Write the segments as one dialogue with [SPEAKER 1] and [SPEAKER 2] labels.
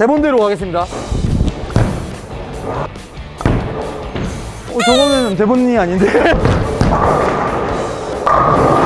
[SPEAKER 1] 대본대로 가겠습니다. 어, 저거는 대본이 아닌데.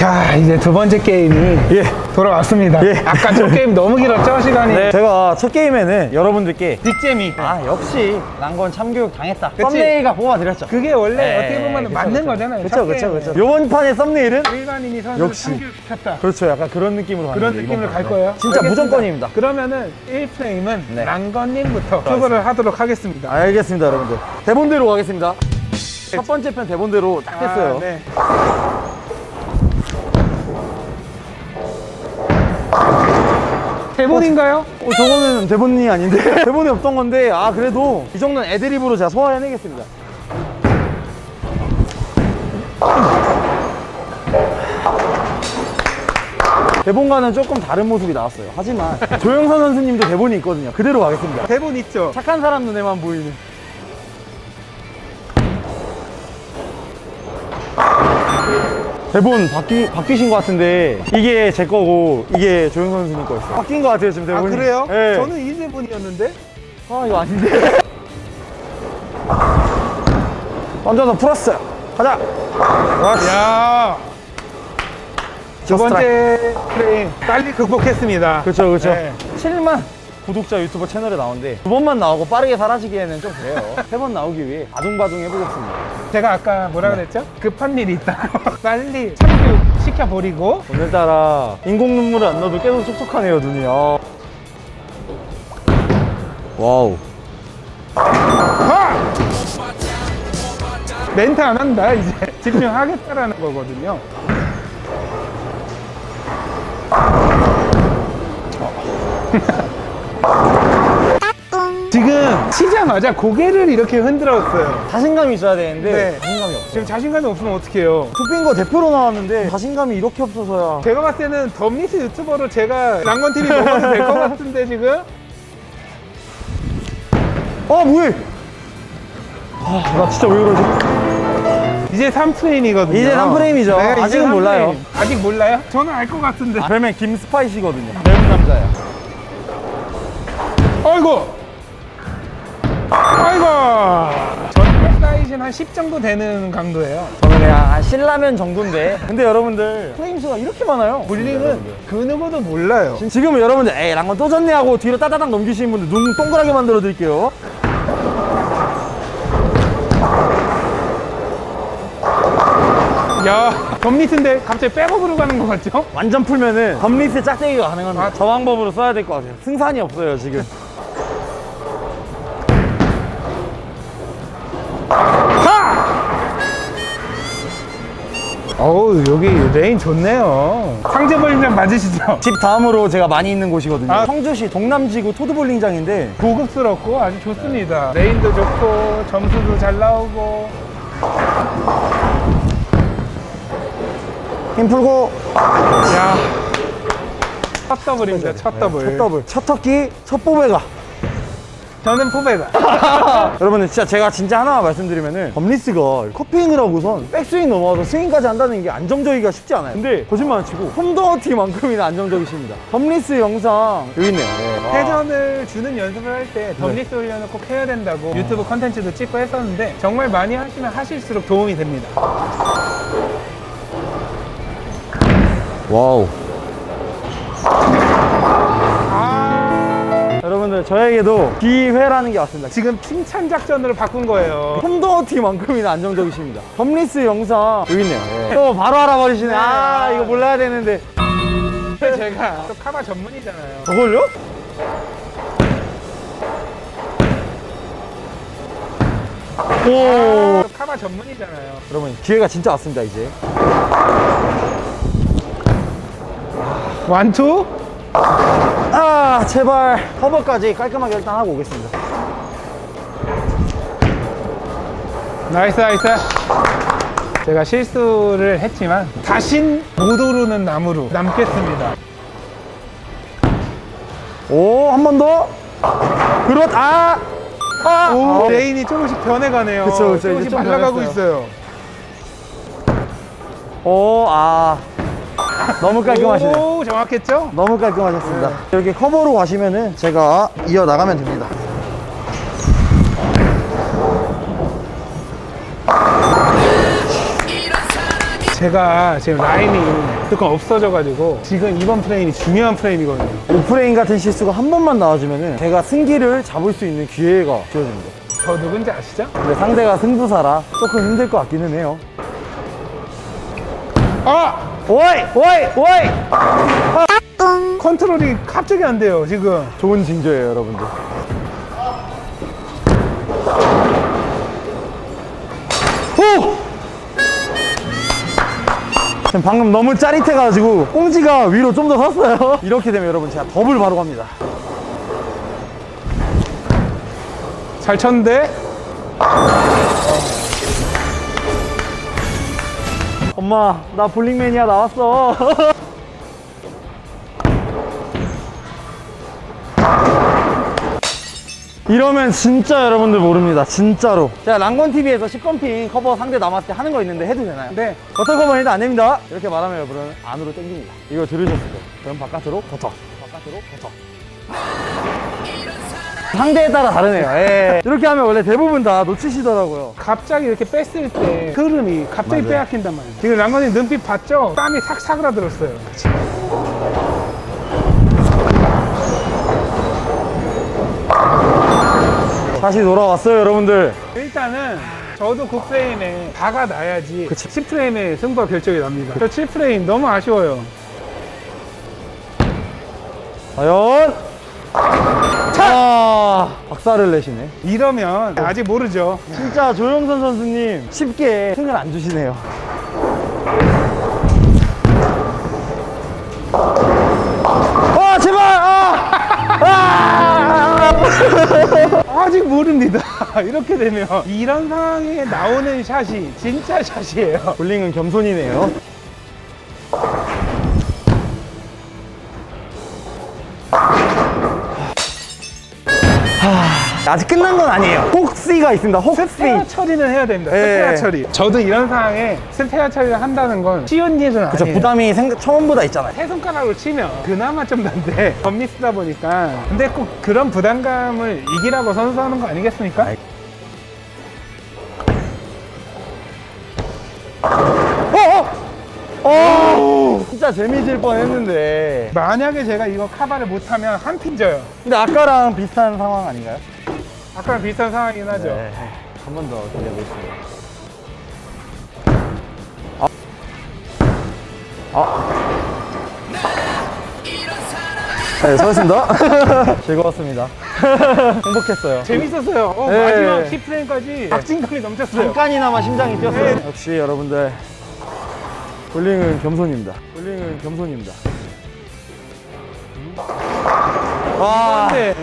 [SPEAKER 2] 자, 이제 두 번째 게임이
[SPEAKER 1] 예.
[SPEAKER 2] 돌아왔습니다.
[SPEAKER 1] 예.
[SPEAKER 2] 아까 첫 게임 너무 길었죠, 시간이?
[SPEAKER 1] 네, 제가 첫 게임에는 여러분들께
[SPEAKER 2] 빅재미.
[SPEAKER 1] 아 역시 랑건 참교육 당했다.
[SPEAKER 2] 그치?
[SPEAKER 1] 썸네일가 뽑아드렸죠.
[SPEAKER 2] 그게 원래
[SPEAKER 1] 네,
[SPEAKER 2] 어떻게 보면
[SPEAKER 1] 그쵸,
[SPEAKER 2] 맞는
[SPEAKER 1] 그쵸.
[SPEAKER 2] 거잖아요.
[SPEAKER 1] 그쵸
[SPEAKER 2] 첫
[SPEAKER 1] 그쵸. 그쵸. 요번 판의 썸네일은
[SPEAKER 2] 일반인이 선수
[SPEAKER 1] 역시.
[SPEAKER 2] 참교육시켰다.
[SPEAKER 1] 그렇죠. 약간 그런 느낌으로
[SPEAKER 2] 그런 느낌으로 갈. 거예요.
[SPEAKER 1] 진짜
[SPEAKER 2] 알겠습니다.
[SPEAKER 1] 무조건입니다.
[SPEAKER 2] 그러면은 1프레임은
[SPEAKER 1] 네.
[SPEAKER 2] 랑건님부터 투구를 하도록 하겠습니다.
[SPEAKER 1] 알겠습니다, 여러분들. 대본대로 가겠습니다. 첫 번째 편 대본대로 딱 됐어요.
[SPEAKER 2] 아, 네. 대본인가요?
[SPEAKER 1] 어, 저거는 대본이 아닌데 대본이 없던 건데 아 그래도 이 정도는 애드립으로 제가 소화해내겠습니다. 대본과는 조금 다른 모습이 나왔어요. 하지만 조영선 선수님도 대본이 있거든요. 그대로 가겠습니다.
[SPEAKER 2] 대본 있죠?
[SPEAKER 1] 착한 사람 눈에만 보이는. 대본 바뀌, 바뀌신 것 같은데 이게 제 거고 이게 조영선 선수님 거였어요. 바뀐 것 같아요 지금
[SPEAKER 2] 아,
[SPEAKER 1] 대본이.
[SPEAKER 2] 그래요?
[SPEAKER 1] 네.
[SPEAKER 2] 저는 이 대본이었는데?
[SPEAKER 1] 아 이거 아닌데 던져서 풀었어요 가자
[SPEAKER 2] 야. 두. 번째 프레임 빨리 극복했습니다.
[SPEAKER 1] 그렇죠 그렇죠
[SPEAKER 2] 네.
[SPEAKER 1] 7만 구독자 유튜버 채널에 나오는데 두 번만 나오고 빠르게 사라지기에는 좀 그래요 세 번 나오기 위해 아둥바둥 해보겠습니다
[SPEAKER 2] 제가 아까 뭐라
[SPEAKER 1] 네.
[SPEAKER 2] 그랬죠? 급한 일이 있다고 빨리 참교육 시켜버리고
[SPEAKER 1] 오늘따라 인공 눈물을 안 넣어도 계속 촉촉하네요 눈이 아. 와우
[SPEAKER 2] 하! 멘트 안 한다 이제 집중하겠다라는 거거든요 지금 치자마자 고개를 이렇게 흔들었어요.
[SPEAKER 1] 자신감이 있어야 되는데
[SPEAKER 2] 네.
[SPEAKER 1] 자신감이 없어요.
[SPEAKER 2] 지금 자신감이 없으면 어떡해요?
[SPEAKER 1] 투핑거 대표로 나왔는데 자신감이 이렇게 없어서야.
[SPEAKER 2] 제가 봤을 때는 덤리스 유튜버로 제가 랑건TV 먹어도 될 것 같은데 지금?
[SPEAKER 1] 아 뭐해? 아, 나 진짜 왜 그러지?
[SPEAKER 2] 이제 3프레임이거든요.
[SPEAKER 1] 이제 3프레임이죠. 아직은 몰라요.
[SPEAKER 2] 아직 몰라요? 저는 알 것 같은데.
[SPEAKER 1] 아, 별명 김스파이시거든요. 매운 남자야
[SPEAKER 2] 아이고. 아이고. 전체 사이즈는 한10 정도 되는 강도예요.
[SPEAKER 1] 저는 그냥 한 신라면 정도인데. 근데 여러분들 프레임 수가 이렇게 많아요.
[SPEAKER 2] 물리는 그 누구도 몰라요.
[SPEAKER 1] 지금은 여러분들 에이 랑건 또 졌네 하고 뒤로 따다닥 넘기시는 분들 눈 동그랗게 만들어 드릴게요.
[SPEAKER 2] 야 덤리스인데 갑자기 백업으로 가는 것 같죠?
[SPEAKER 1] 완전 풀면은 덤리스 짝대기가 가능합니다.
[SPEAKER 2] 아.
[SPEAKER 1] 저 방법으로 써야 될 것 같아요. 승산이 없어요 지금
[SPEAKER 2] 어우 여기 레인 좋네요 상제볼링장 맞으시죠?
[SPEAKER 1] 집 다음으로 제가 많이 있는 곳이거든요
[SPEAKER 2] 아.
[SPEAKER 1] 청주시 동남지구 토드볼링장인데
[SPEAKER 2] 고급스럽고 아주 좋습니다 레인도 좋고 점수도 잘 나오고
[SPEAKER 1] 힘 풀고
[SPEAKER 2] 야. 첫 더블입니다. 첫 더블.
[SPEAKER 1] 첫 더블 첫 터키 첫 뽀배가
[SPEAKER 2] 저는 포베가.
[SPEAKER 1] 여러분들 진짜 제가 진짜 하나 말씀드리면은 덤리스가 커핑을 하고선 백스윙 넘어와서 스윙까지 한다는 게 안정적이기가 쉽지 않아요 근데 거짓말 안 치고 홈더티만큼이나 안정적이십니다 덤리스 영상 여기 있네요 네.
[SPEAKER 2] 회전을 주는 연습을 할 때 덤리스 훈련을 꼭 해야 된다고 유튜브 컨텐츠도 찍고 했었는데 정말 많이 하시면 하실수록 도움이 됩니다.
[SPEAKER 1] 와우
[SPEAKER 2] 아,
[SPEAKER 1] 저에게도 기회라는 게 왔습니다
[SPEAKER 2] 지금 칭찬 작전으로 바꾼 거예요.
[SPEAKER 1] 홈더티만큼이나 안정적이십니다 덤리스 영상 여기 있네요 네. 또 바로 알아버리시네 아 이거 몰라야 되는데
[SPEAKER 2] 제가 또 카바 전문이잖아요.
[SPEAKER 1] 저걸요? 오
[SPEAKER 2] 또 카바 전문이잖아요.
[SPEAKER 1] 여러분 기회가 진짜 왔습니다 이제
[SPEAKER 2] 완투?
[SPEAKER 1] 아 제발 커버까지 깔끔하게 일단 하고 오겠습니다
[SPEAKER 2] 나이스 나이스. 제가 실수를 했지만 다신 못 오르는 나무로 남겠습니다.
[SPEAKER 1] 오 한 번더 그렇 아 아!
[SPEAKER 2] 오, 레인이 조금씩 변해가네요.
[SPEAKER 1] 그쵸, 그쵸. 이제
[SPEAKER 2] 조금씩
[SPEAKER 1] 좀
[SPEAKER 2] 말라가고
[SPEAKER 1] 변했어요.
[SPEAKER 2] 있어요.
[SPEAKER 1] 오, 아. 너무 깔끔하시네.
[SPEAKER 2] 오, 정확했죠?
[SPEAKER 1] 너무 깔끔하셨습니다. 이렇게 커버로 가시면은 제가 이어 나가면 됩니다.
[SPEAKER 2] 제가 지금 라인이 조금 없어져가지고 지금 이번 프레임이 중요한 프레임이거든요.
[SPEAKER 1] 오프레인 같은 실수가 한 번만 나와주면은 제가 승기를 잡을 수 있는 기회가 주어집니다.
[SPEAKER 2] 저 누군지 아시죠?
[SPEAKER 1] 근데 상대가 승부사라 조금 힘들 것 같기는 해요.
[SPEAKER 2] 아!
[SPEAKER 1] 오이! 오이! 오이!
[SPEAKER 2] 컨트롤이 갑자기 안 돼요, 지금.
[SPEAKER 1] 좋은 징조예요, 여러분들. 오! 지금 방금 너무 짜릿해가지고 꽁지가 위로 좀 더 섰어요. 이렇게 되면 여러분 제가 더블 바로 갑니다.
[SPEAKER 2] 잘 쳤는데?
[SPEAKER 1] 엄마, 나 볼링 매니아 나왔어. 이러면 진짜 여러분들 모릅니다. 진짜로. 제가 랑건TV에서 10번 핀 커버 상대 남았을 때 하는 거 있는데 해도 되나요?
[SPEAKER 2] 네.
[SPEAKER 1] 버터 커버는 안 됩니다. 이렇게 말하면 여러분 안으로 당깁니다. 이거 들으셨을 거예요. 그럼 바깥으로 버터. 바깥으로 버터. 상대에 따라 다르네요. 예. 이렇게 하면 원래 대부분 다 놓치시더라고요.
[SPEAKER 2] 갑자기 이렇게 뺐을 때 흐름이 갑자기
[SPEAKER 1] 맞아요.
[SPEAKER 2] 빼앗긴단 말이에요. 지금 랑건님 눈빛 봤죠? 땀이 싹 사그라들었어요.
[SPEAKER 1] 다시 돌아왔어요, 여러분들.
[SPEAKER 2] 일단은 저도 9프레임에 다가 나야지
[SPEAKER 1] 그치.
[SPEAKER 2] 10프레임에 승부가 결정이 납니다. 저 7프레임 너무 아쉬워요.
[SPEAKER 1] 과연 자 박살을 내시네
[SPEAKER 2] 이러면 아직 모르죠.
[SPEAKER 1] 진짜 조영선 선수님 쉽게 승을 안 주시네요 아 제발 아! 아!
[SPEAKER 2] 아직 모릅니다. 이렇게 되면 이런 상황에 나오는 샷이 진짜 샷이에요.
[SPEAKER 1] 볼링은 겸손이네요 아직 끝난 건 아니에요 혹시가 있습니다 혹시
[SPEAKER 2] 스페어 처리는 해야 됩니다.
[SPEAKER 1] 예.
[SPEAKER 2] 스페어 처리. 저도 이런 상황에 스페어 처리를 한다는 건 쉬운 일은
[SPEAKER 1] 그쵸
[SPEAKER 2] 아니에요.
[SPEAKER 1] 부담이 생, 처음보다 있잖아요
[SPEAKER 2] 세 손가락으로 치면 그나마 좀 난데 덤미스다 보니까 근데 꼭 그런 부담감을 이기라고 선수하는 거 아니겠습니까?
[SPEAKER 1] 아이. 어! 어! 어! 진짜 재미질 뻔 했는데.
[SPEAKER 2] 만약에 제가 이거 카바를 못하면 한 핀 져요.
[SPEAKER 1] 근데 아까랑 비슷한 상황 아닌가요?
[SPEAKER 2] 아까랑 비슷한 상황이긴 하죠.
[SPEAKER 1] 네. 한 번 더 기대해보겠습니다. 아. 아. 네, 수고하셨습니다. 즐거웠습니다. 행복했어요.
[SPEAKER 2] 재밌었어요. 어,
[SPEAKER 1] 네.
[SPEAKER 2] 마지막 10프레임까지 박진감이 넘쳤어요.
[SPEAKER 1] 잠깐이나마 심장이 뛰었어요.
[SPEAKER 2] 네.
[SPEAKER 1] 역시 여러분들 볼링은 겸손입니다. 볼링은 겸손입니다. 와.
[SPEAKER 2] 네.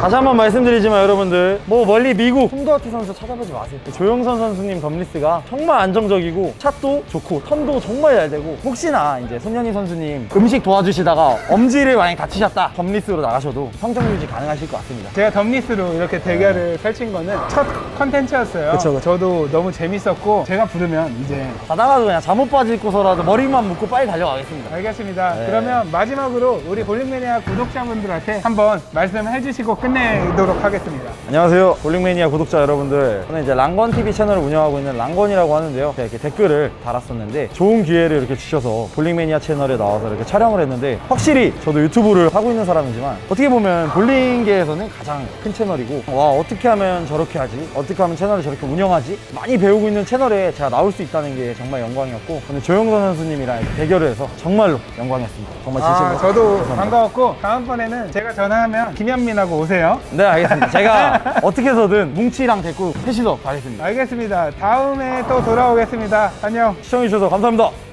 [SPEAKER 1] 다시 한 번 말씀드리지만 여러분들 뭐 멀리 미국 홈도어티 선수 찾아보지 마세요 조영선 선수님 덤리스가 정말 안정적이고 샷도 좋고 턴도 정말 잘 되고 혹시나 이제 손현희 선수님 음식 도와주시다가 엄지를 많이 다치셨다 덤리스로 나가셔도 성적 유지 가능하실 것 같습니다
[SPEAKER 2] 제가 덤리스로 이렇게 대결을 펼친 거는 첫 컨텐츠였어요.
[SPEAKER 1] 그쵸, 그쵸.
[SPEAKER 2] 저도 너무 재밌었고 제가 부르면 이제
[SPEAKER 1] 가다가도 그냥 잠못 빠질고서라도 머리만 묶고 빨리 달려가겠습니다
[SPEAKER 2] 알겠습니다.
[SPEAKER 1] 네.
[SPEAKER 2] 그러면 마지막으로 우리 볼링매니아 구독자분들한테 한번 말씀해 주시고 끝 내도록 하겠습니다.
[SPEAKER 1] 안녕하세요. 볼링매니아 구독자 여러분들. 저는 이제 랑건TV 채널을 운영하고 있는 랑건이라고 하는데요. 제가 이렇게 댓글을 달았었는데 좋은 기회를 이렇게 주셔서 볼링매니아 채널에 나와서 이렇게 촬영을 했는데 확실히 저도 유튜브를 하고 있는 사람이지만 어떻게 보면 볼링계에서는 가장 큰 채널이고 와 어떻게 하면 저렇게 하지? 어떻게 하면 채널을 저렇게 운영하지? 많이 배우고 있는 채널에 제가 나올 수 있다는 게 정말 영광이었고 오늘 조영선 선수님이랑 대결을 해서 정말로 영광이었습니다. 정말 진심으로
[SPEAKER 2] 아, 저도
[SPEAKER 1] 감사합니다.
[SPEAKER 2] 반가웠고 다음번에는 제가 전화하면 김현민하고 오세요.
[SPEAKER 1] 네 알겠습니다 제가 어떻게 해서든 뭉치랑 데리고 셋이서 가겠습니다
[SPEAKER 2] 알겠습니다. 다음에 또 돌아오겠습니다. 안녕.
[SPEAKER 1] 시청해주셔서 감사합니다.